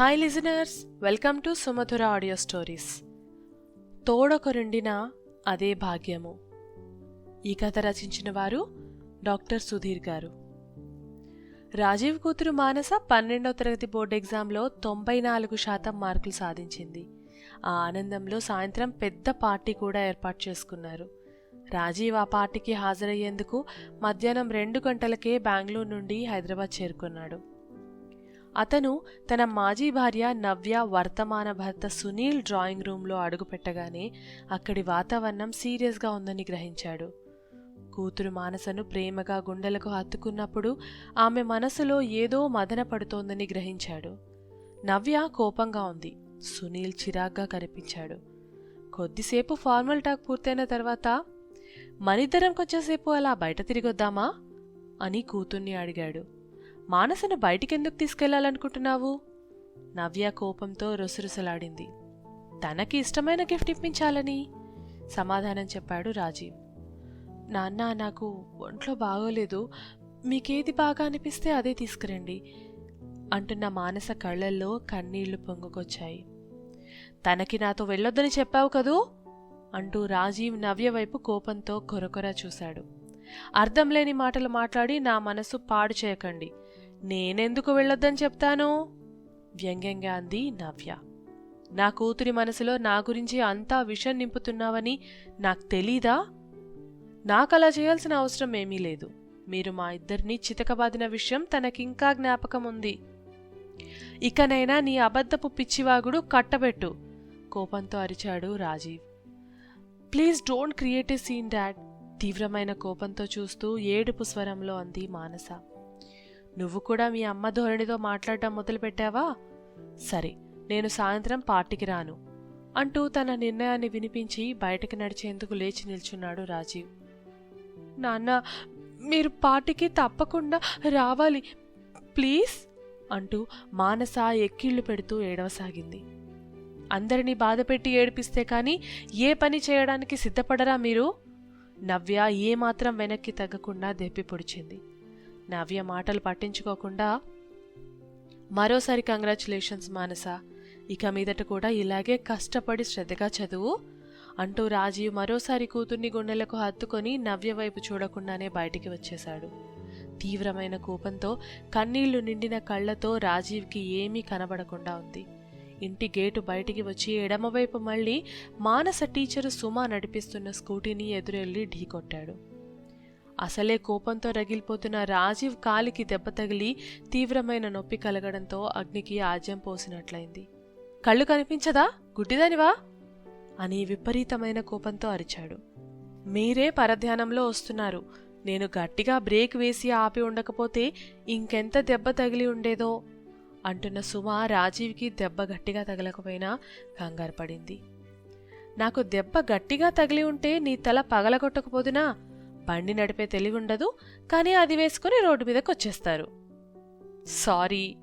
Hi listeners welcome to Sumadhura audio stories తోడొకరుండిన అదే భాగ్యము. ఈ కథ రచించిన వారు డాక్టర్ సుధీర్ గారు. రాజీవ్ కూతురు మానస పన్నెండవ తరగతి బోర్డు ఎగ్జామ్లో తొంభై నాలుగు శాతం మార్కులు సాధించింది. ఆ ఆనందంలో సాయంత్రం పెద్ద పార్టీ కూడా ఏర్పాటు చేసుకున్నారు. రాజీవ్ ఆ పార్టీకి హాజరయ్యేందుకు మధ్యాహ్నం రెండు గంటలకే బెంగళూరు నుండి హైదరాబాద్ చేరుకున్నాడు. అతను తన మాజీ భార్య నవ్య వర్తమాన భర్త సునీల్ డ్రాయింగ్ రూంలో అడుగుపెట్టగానే అక్కడి వాతావరణం సీరియస్గా ఉందని గ్రహించాడు. కూతురు మానసను ప్రేమగా గుండెలకు హత్తుకున్నప్పుడు ఆమె మనసులో ఏదో మదన పడుతోందని గ్రహించాడు. నవ్య కోపంగా ఉంది. సునీల్ చిరాగ్గా కనిపించాడు. కొద్దిసేపు ఫార్మల్ టాక్ పూర్తయిన తర్వాత మనిద్దరం కొంచెంసేపు అలా బయట తిరిగొద్దామా? అని కూతుర్ని అడిగాడు. మానసను బయటికెందుకు తీసుకెళ్ళాలనుకుంటున్నావు? నవ్య కోపంతో రుసరుసలాడింది. తనకి ఇష్టమైన గిఫ్ట్ ఇప్పించాలని సమాధానం చెప్పాడు రాజీవ్. నాన్న నాకు ఒంట్లో బాగోలేదు. మీకేది బాగా అనిపిస్తే అదే తీసుకురండి అంటున్న మానస కళ్ళల్లో కన్నీళ్ళు పొంగుకొచ్చాయి. తనకి నాతో వెళ్ళొద్దని చెప్పావు కదూ? అంటూ రాజీవ్ నవ్య వైపు కోపంతో కొరకొర చూశాడు. అర్థం లేని మాటలు మాట్లాడి నా మనసు పాడు చేయకండి. నేనెందుకు వెళ్ళొద్దని చెప్తాను? వ్యంగ్యంగా అంది నవ్య. నా కూతురి మనసులో నా గురించి అంతా విషం నింపుతున్నావని నాకు తెలీదా? నాకలా చేయాల్సిన అవసరం ఏమీ లేదు. మీరు మా ఇద్దరిని చితకబాదిన విషయం తనకింకా జ్ఞాపకం ఉంది ఇకనైనా నీ అబద్ధపు పిచ్చివాగుడు కట్టబెట్టు కోపంతో అరిచాడు Rajiv. Please don't create a scene dad తీవ్రమైన కోపంతో చూస్తూ ఏడుపు స్వరంలో అంది మానస. నువ్వు కూడా మీ అమ్మ ధోరణితో మాట్లాడటం మొదలుపెట్టావా? సరే నేను సాయంత్రం పార్టీకి రాను అంటూ తన నిర్ణయాన్ని వినిపించి బయటకు నడిచేందుకు లేచి నిల్చున్నాడు రాజీవ్. నాన్న మీరు పార్టీకి తప్పకుండా రావాలి ప్లీజ్ అంటూ మానస ఎక్కిళ్ళు పెడుతూ ఏడవసాగింది. అందరినీ బాధపెట్టి ఏడిపిస్తే కానీ ఏ పని చేయడానికి సిద్ధపడరా మీరు? నవ్య ఏమాత్రం వెనక్కి తగ్గకుండా దెప్పి పొడిచింది. నవ్య మాటలు పట్టించుకోకుండా మరోసారి కంగ్రాచులేషన్స్ మానస. ఇక మీదట కూడా ఇలాగే కష్టపడి శ్రద్ధగా చదువు అంటూ రాజీవ్ మరోసారి కూతుర్ని గుండెలకు హత్తుకొని నవ్య వైపు చూడకుండానే బయటికి వచ్చేశాడు. తీవ్రమైన కోపంతో కన్నీళ్ళు నిండిన కళ్ళతో రాజీవ్కి ఏమీ కనబడకుండా ఉంది. ఇంటి గేటు బయటికి వచ్చి ఎడమవైపు మళ్ళీ మానస టీచరు సుమ నడిపిస్తున్న స్కూటీని ఎదురెళ్ళి ఢీకొట్టాడు. అసలే కోపంతో రగిలిపోతున్న రాజీవ్ కాలికి దెబ్బ తగిలి తీవ్రమైన నొప్పి కలగడంతో అగ్నికి ఆజ్యం పోసినట్లయింది. కళ్ళు కనిపించదా? గుడ్డిదానివా? అని విపరీతమైన కోపంతో అరిచాడు. మీరే పరధ్యానంలో వస్తున్నారు. నేను గట్టిగా బ్రేక్ వేసి ఆపి ఉండకపోతే ఇంకెంత దెబ్బ తగిలి ఉండేదో? అంటున్న సుమ రాజీవ్కి దెబ్బ గట్టిగా తగలకపోయినా కంగారు పడింది. నాకు దెబ్బ గట్టిగా తగిలి ఉంటే నీ తల పగలగొట్టకపోదునా? బండి నడిపే తెలివుండదు కానీ అది వేసుకుని రోడ్డు మీదకి వచ్చేస్తారు సారీ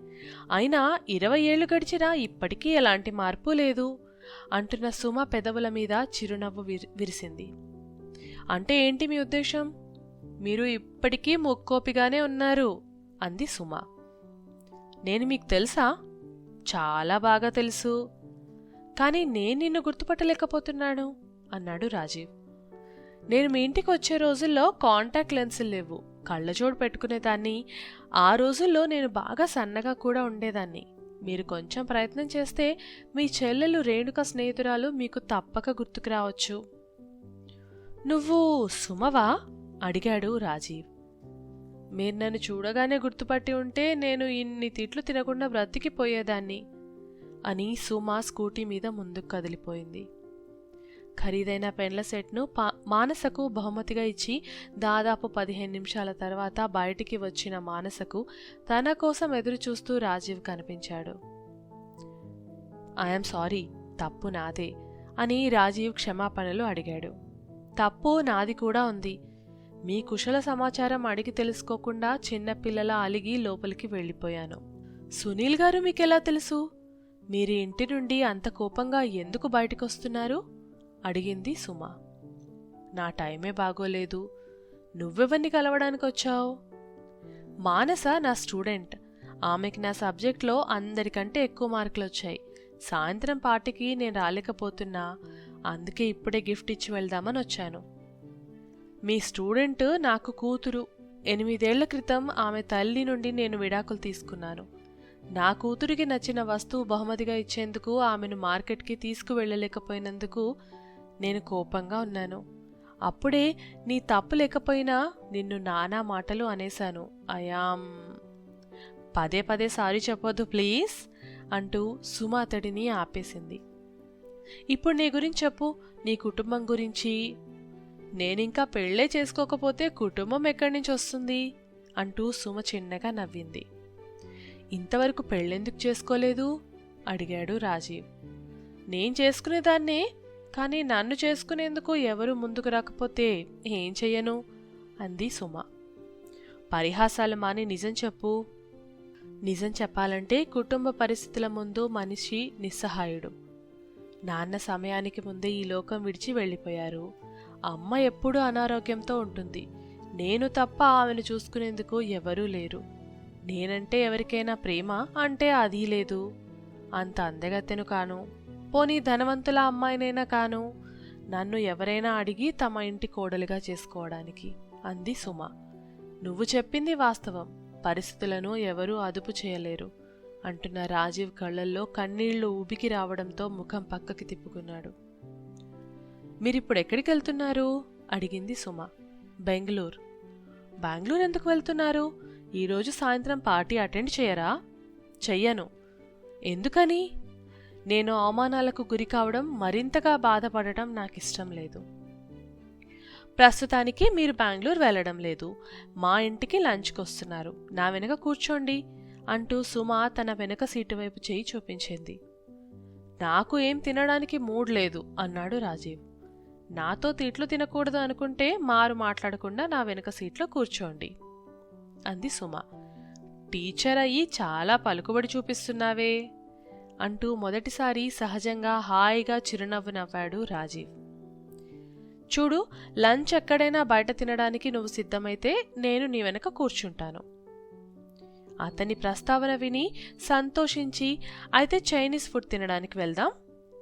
అయినా ఇరవై ఏళ్ళు గడిచినా ఇప్పటికీ ఎలాంటి మార్పు లేదు అంటున్న సుమ పెదవుల మీద చిరునవ్వు విరి- విరిసింది. అంటే ఏంటి మీ ఉద్దేశం? మీరు ఇప్పటికీ ముక్కోపిగానే ఉన్నారు అంది సుమ. నేను మీకు తెలుసా? చాలా బాగా తెలుసు. కానీ నేను నిన్ను గుర్తుపట్టలేకపోతున్నాను అన్నాడు రాజీవ్. నేను మీ ఇంటికి వచ్చే రోజుల్లో కాంటాక్ట్ లెన్సులు లేవు. కళ్ళజోడు పెట్టుకునేదాన్ని. ఆ రోజుల్లో నేను బాగా సన్నగా కూడా ఉండేదాన్ని. మీరు కొంచెం ప్రయత్నం చేస్తే మీ చెల్లెలు రేణుక స్నేహితురాలు మీకు తప్పక గుర్తుకు రావచ్చు. నువ్వు సుమవా? అడిగాడు రాజీవ్. మీరు నన్ను చూడగానే గుర్తుపట్టి ఉంటే నేను ఇన్ని తిట్లు తినకుండా బ్రతికిపోయేదాన్ని. అని సుమ స్కూటీ మీద ముందుకు కదిలిపోయింది. ఖరీదైన పెన్ల సెట్ను పా మానసకు బహుమతిగా ఇచ్చి దాదాపు పదిహేను నిమిషాల తర్వాత బయటికి వచ్చిన మానసకు తన కోసం ఎదురు చూస్తూ రాజీవ్ కనిపించాడు. ఐఎమ్ సారీ తప్పు నాదే అని రాజీవ్ క్షమాపణలు అడిగాడు. తప్పు నాది కూడా ఉంది. మీ కుశల సమాచారం అడిగి తెలుసుకోకుండా చిన్నపిల్లల అలిగి లోపలికి వెళ్ళిపోయాను. సునీల్ గారు మీకెలా తెలుసు? మీరు ఇంటి నుండి అంత కోపంగా ఎందుకు బయటకొస్తున్నారు? అడిగింది సుమ. నా టైమే బాగోలేదు. నువ్వెవరిని కలవడానికి వచ్చావు మానస నా స్టూడెంట్. ఆమెకి నా సబ్జెక్ట్లో అందరికంటే ఎక్కువ మార్కులు వచ్చాయి సాయంత్రం పార్టీకి నేను రాలేకపోతున్నా. అందుకే ఇప్పుడే గిఫ్ట్ ఇచ్చి వెళ్దామని వచ్చాను. మీ స్టూడెంట్ నాకు కూతురు. ఎనిమిదేళ్ళ క్రితం ఆమె తల్లి నుండి నేను విడాకులు తీసుకున్నాను. నా కూతురికి నచ్చిన వస్తువు బహుమతిగా ఇచ్చేందుకు ఆమెను మార్కెట్కి తీసుకువెళ్ళలేకపోయినందుకు నేను కోపంగా ఉన్నాను. అప్పుడే నీ తప్పు లేకపోయినా నిన్ను నానా మాటలు అనేశాను. అయాం పదే పదే సారీ చెప్పొద్దు ప్లీజ్ అంటూ సుమ అతడిని ఆపేసింది. ఇప్పుడు నీ గురించి చెప్పు. నీ కుటుంబం గురించి. నేనింకా పెళ్ళే చేసుకోకపోతే కుటుంబం ఎక్కడి నుంచి వస్తుంది? అంటూ సుమ చిన్నగా నవ్వింది. ఇంతవరకు పెళ్ళెందుకు చేసుకోలేదు? అడిగాడు రాజీవ్. నేను చేసుకునేదాన్నే కానీ నన్ను చేసుకునేందుకు ఎవరు ముందుకు రాకపోతే ఏం చెయ్యను? అంది సుమ. పరిహాసాలు మాని నిజం చెప్పు. నిజం చెప్పాలంటే కుటుంబ పరిస్థితుల ముందు మనిషి నిస్సహాయుడు. నాన్న సమయానికి ముందే ఈ లోకం విడిచి వెళ్ళిపోయారు. అమ్మ ఎప్పుడూ అనారోగ్యంతో ఉంటుంది. నేను తప్ప ఆమెను చూసుకునేందుకు ఎవరూ లేరు. నేనంటే ఎవరికైనా ప్రేమ అంటే అది లేదు. అంత అందగత్తెను కాను. పోనీ ధనవంతుల అమ్మాయినైనా కాను నన్ను ఎవరైనా అడిగి తమ ఇంటి కోడలుగా చేసుకోవడానికి అంది సుమ. నువ్వు చెప్పింది వాస్తవం. పరిస్థితులను ఎవరూ అదుపు చేయలేరు అంటున్న రాజీవ్ కళ్ళల్లో కన్నీళ్ళు ఉబికి రావడంతో ముఖం పక్కకి తిప్పుకున్నాడు. మీరిప్పుడు ఎక్కడికి వెళ్తున్నారు అడిగింది సుమ. బెంగళూరు. బెంగళూరు ఎందుకు వెళ్తున్నారు? ఈరోజు సాయంత్రం పార్టీ అటెండ్ చేయరా? చెయ్యను. ఎందుకని? నేను అవమానాలకు గురి కావడం మరింతగా బాధపడటం నాకు ఇష్టం లేదు. ప్రస్తుతానికి మీరు బెంగళూరు వెళ్ళడం లేదు. మా ఇంటికి లంచ్కి వస్తున్నారు. నా వెనుక కూర్చోండి అంటూ సుమ తన వెనక సీటు వైపు చేయి చూపించింది. నాకు ఏం తినడానికి మూడ్ లేదు అన్నాడు రాజీవ్. నాతో తిట్లు తినకూడదు అనుకుంటే మారు మాట్లాడకుండా నా వెనుక సీట్లో కూర్చోండి అంది సుమ. టీచర్ అయ్యి చాలా పలుకుబడి చూపిస్తున్నావే. అంటూ మొదటిసారి సహజంగా హాయిగా చిరునవ్వు నవ్వాడు రాజీవ్. చూడు లంచ్ ఎక్కడైనా బయట తినడానికి నువ్వు సిద్ధమైతే నేను నీ వెనక కూర్చుంటాను. అతని ప్రస్తావన విని సంతోషించి అయితే చైనీస్ ఫుడ్ తినడానికి వెళ్దాం?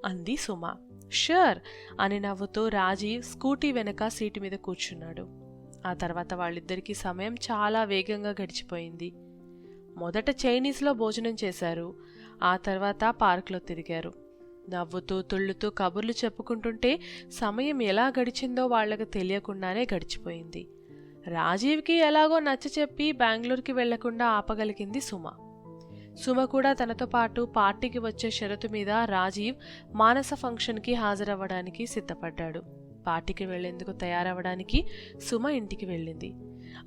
అంది సుమ. షూర్ అని నవ్వుతూ రాజీవ్ స్కూటీ వెనక సీటు మీద కూర్చున్నాడు. ఆ తర్వాత వాళ్ళిద్దరికీ సమయం చాలా వేగంగా గడిచిపోయింది. మొదట చైనీస్లో భోజనం చేశారు. ఆ తర్వాత పార్కులో తిరిగారు. నవ్వుతూ తుళ్ళుతూ కబుర్లు చెప్పుకుంటుంటే సమయం ఎలా గడిచిందో వాళ్ళకు తెలియకుండానే గడిచిపోయింది. రాజీవ్కి ఎలాగో నచ్చ చెప్పి బెంగళూరుకి వెళ్ళకుండా ఆపగలిగింది సుమ. సుమ కూడా తనతో పాటు పార్టీకి వచ్చే షరతు మీద రాజీవ్ మానస ఫంక్షన్కి హాజరవ్వడానికి సిద్ధపడ్డాడు. పార్టీకి వెళ్ళేందుకు తయారవ్వడానికి సుమ ఇంటికి వెళ్ళింది.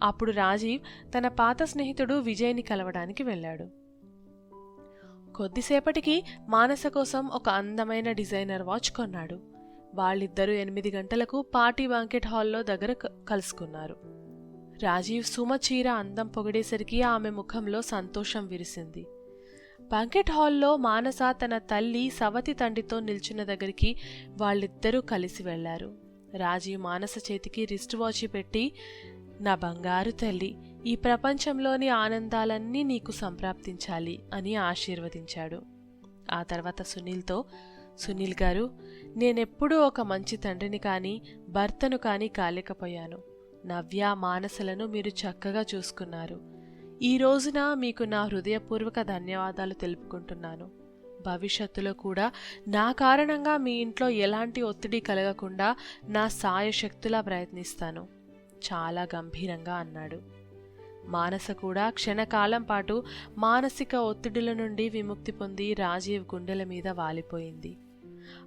అప్పుడు రాజీవ్ తన పాత స్నేహితుడు విజయ్ని కలవడానికి వెళ్ళాడు. కొద్దిసేపటికి మానస కోసం ఒక అందమైన డిజైనర్ వాచ్ కొన్నాడు. వాళ్ళిద్దరూ ఎనిమిది గంటలకు పార్టీ బాంకెట్ హాల్లో దగ్గర కలుసుకున్నారు. రాజీవ్ సుమ చీర అందం పొగిడేసరికి ఆమె ముఖంలో సంతోషం విరిసింది. బాంకెట్ హాల్లో మానస తన తల్లి సవతి తండ్రితో నిల్చున్న దగ్గరికి వాళ్ళిద్దరూ కలిసి వెళ్ళారు. రాజీవ్ మానస చేతికి రిస్ట్ వాచ్ పెట్టి నా బంగారు తల్లి ఈ ప్రపంచంలోని ఆనందాలన్నీ నీకు సంప్రాప్తించాలి అని ఆశీర్వదించాడు. ఆ తర్వాత సునీల్తో సునీల్ గారు నేనెప్పుడూ ఒక మంచి తండ్రిని కానీ భర్తను కానీ కాలేకపోయాను. నవ్య మానసలను మీరు చక్కగా చూసుకున్నారు. ఈ రోజున మీకు నా హృదయపూర్వక ధన్యవాదాలు తెలుపుకుంటున్నాను. భవిష్యత్తులో కూడా నా కారణంగా మీ ఇంట్లో ఎలాంటి ఒత్తిడి కలగకుండా నా సాయశక్తులా ప్రయత్నిస్తాను. చాలా గంభీరంగా అన్నాడు. మానస కూడా క్షణకాలం పాటు మానసిక ఒత్తిడుల నుండి విముక్తి పొంది రాజీవ్ గుండెల మీద వాలిపోయింది.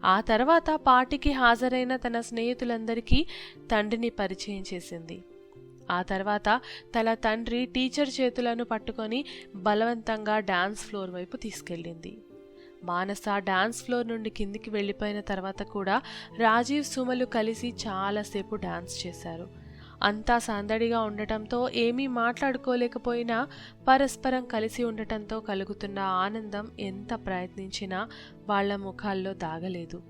ఆ తర్వాత పార్టీకి హాజరైన తన స్నేహితులందరికీ తండ్రిని పరిచయం చేసింది. ఆ తర్వాత తన తండ్రి టీచర్ చేతులను పట్టుకొని బలవంతంగా డాన్స్ ఫ్లోర్ వైపు తీసుకెళ్ళింది. మానస డాన్స్ ఫ్లోర్ నుండి కిందికి వెళ్ళిపోయిన తర్వాత కూడా రాజీవ్ సుమలు కలిసి చాలాసేపు డాన్స్ చేశారు. అంతా సందడిగా ఉండటంతో ఏమీ మాట్లాడుకోలేకపోయినా పరస్పరం కలిసి ఉండటంతో కలుగుతున్న ఆనందం ఎంత ప్రయత్నించినా వాళ్ళ ముఖాల్లో దాగలేదు.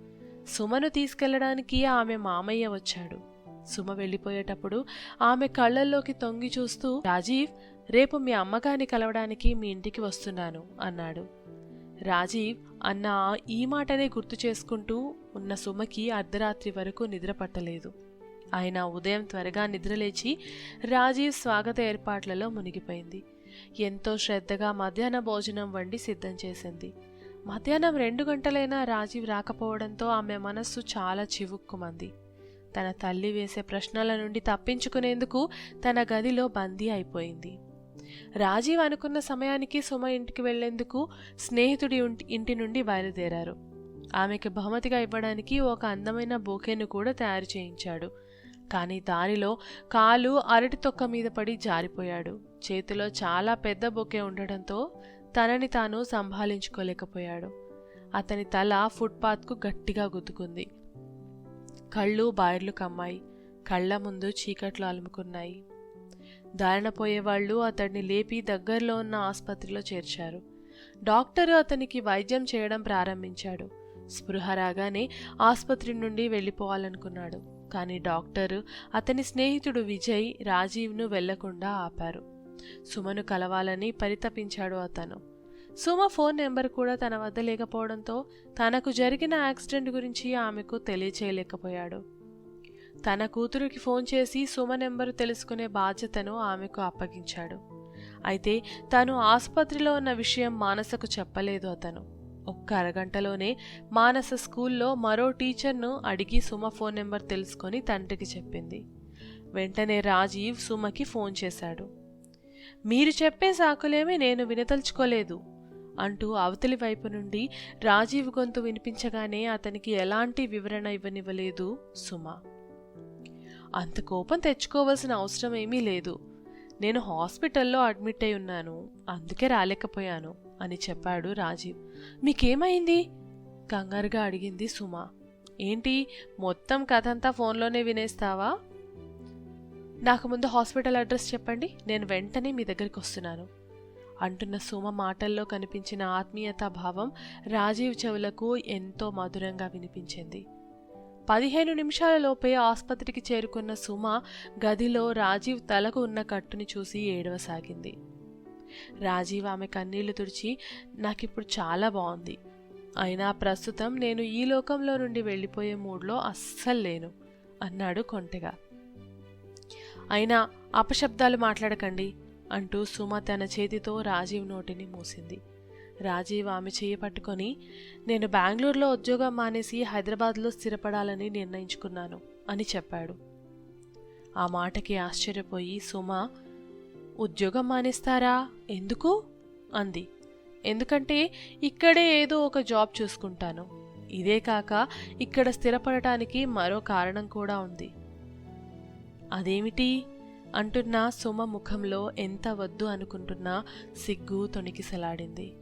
సుమను తీసుకెళ్ళడానికి ఆమె మామయ్య వచ్చాడు. సుమ వెళ్ళిపోయేటప్పుడు ఆమె కళ్ళల్లోకి తొంగి చూస్తూ రాజీవ్ రేపు మీ అమ్మగారిని కలవడానికి మీ ఇంటికి వస్తున్నాను అన్నాడు. రాజీవ్ అన్న ఈ మాటనే గుర్తు చేసుకుంటూ ఉన్న సుమకి అర్ధరాత్రి వరకు నిద్ర పట్టలేదు. ఆయన ఉదయం త్వరగా నిద్రలేచి రాజీవ్ స్వాగత ఏర్పాట్లలో మునిగిపోయింది. ఎంతో శ్రద్ధగా మధ్యాహ్న భోజనం వండి సిద్ధం చేసింది. మధ్యాహ్నం రెండు గంటలైనా రాజీవ్ రాకపోవడంతో ఆమె మనస్సు చాలా చివుక్కుమంది. తన తల్లి వేసే ప్రశ్నల నుండి తప్పించుకునేందుకు తన గదిలో బందీ అయిపోయింది. రాజీవ్ అనుకున్న సమయానికి సుమ ఇంటికి వెళ్ళేందుకు స్నేహితుడి ఇంటి నుండి బయలుదేరారు. ఆమెకి బహుమతిగా ఇవ్వడానికి ఒక అందమైన బొకేను కూడా తయారు చేయించాడు. కానీ దానిలో కాలు అరటి తొక్క మీద పడి జారిపోయాడు. చేతిలో చాలా పెద్ద బొకే ఉండడంతో తనని తాను సంభాళించుకోలేకపోయాడు అతని తల ఫుట్పాత్కు గట్టిగా గుద్దుకుంది. కళ్ళు బాయిర్లు కమ్మాయి. కళ్ళ ముందు చీకట్లు అలుముకున్నాయి. దారినపోయేవాళ్ళు అతడిని లేపి దగ్గరలో ఉన్న ఆసుపత్రిలో చేర్చారు. డాక్టరు అతనికి వైద్యం చేయడం ప్రారంభించాడు. స్పృహ రాగానే ఆసుపత్రి నుండి వెళ్ళిపోవాలనుకున్నాడు. కానీ డాక్టరు అతని స్నేహితుడు విజయ్ రాజీవ్ను వెళ్ళకుండా ఆపారు. సుమను కలవాలని పరితపించాడు అతను. సుమ ఫోన్ నెంబర్ కూడా తన వద్ద లేకపోవడంతో తనకు జరిగిన యాక్సిడెంట్ గురించి ఆమెకు తెలియచేయలేకపోయాడు. తన కూతురికి ఫోన్ చేసి సుమ నెంబరు తెలుసుకునే బాధ్యతను ఆమెకు అప్పగించాడు. అయితే తాను ఆసుపత్రిలో ఉన్న విషయం మానసకు చెప్పలేదు అతను. ఒక్క అరగంటలోనే మానస స్కూల్లో మరో టీచర్ను అడిగి సుమ ఫోన్ నెంబర్ తెలుసుకొని తండ్రికి చెప్పింది. వెంటనే రాజీవ్ సుమకి ఫోన్ చేశాడు. మీరు చెప్పే సాకులేమీ నేను వినదలుచుకోలేదు అంటూ అవతలి వైపు నుండి రాజీవ్ గొంతు వినిపించగానే అతనికి ఎలాంటి వివరణ ఇవ్వనివ్వలేదు సుమ. అంత కోపం తెచ్చుకోవాల్సిన అవసరం ఏమీ లేదు. నేను హాస్పిటల్లో అడ్మిట్ అయి ఉన్నాను అందుకే రాలేకపోయాను అని చెప్పాడు రాజీవ్. మీకేమైంది? కంగారుగా అడిగింది సుమ. ఏంటి మొత్తం కథ అంతా ఫోన్లోనే వినేస్తావా? నాకు ముందు హాస్పిటల్ అడ్రస్ చెప్పండి నేను వెంటనే మీ దగ్గరికి వస్తున్నాను. అంటున్న సుమ మాటల్లో కనిపించిన ఆత్మీయతా భావం రాజీవ్ చెవులకు ఎంతో మధురంగా వినిపించింది. పదిహేను నిమిషాలలోపే ఆసుపత్రికి చేరుకున్న సుమ గదిలో రాజీవ్ తలకు ఉన్న కట్టుని చూసి ఏడవసాగింది. రాజీవ్ ఆమె కన్నీళ్ళు తుడిచి నాకిప్పుడు చాలా బాగుంది అయినా ప్రస్తుతం నేను ఈ లోకంలో నుండి వెళ్ళిపోయే మూడ్లో అస్సలు లేను అన్నాడు కొంటెగా. అయినా అపశబ్దాలు మాట్లాడకండి అంటూ సుమ తన చేతితో రాజీవ్ నోటిని మూసింది. రాజీవ్ ఆమె చేయి పట్టుకొని నేను బెంగళూరులో ఉద్యోగం మానేసి హైదరాబాద్లో స్థిరపడాలని నిర్ణయించుకున్నాను అని చెప్పాడు. ఆ మాటకి ఆశ్చర్యపోయి సుమ ఉద్యోగం మానేస్తారా? ఎందుకు? అంది. ఎందుకంటే ఇక్కడే ఏదో ఒక జాబ్ చూసుకుంటాను. ఇదే కాక ఇక్కడ స్థిరపడటానికి మరో కారణం కూడా ఉంది. అదేమిటి? అంటున్న సుమ ముఖంలో ఎంత వద్దు అనుకుంటున్నా సిగ్గు తొణికిసలాడింది.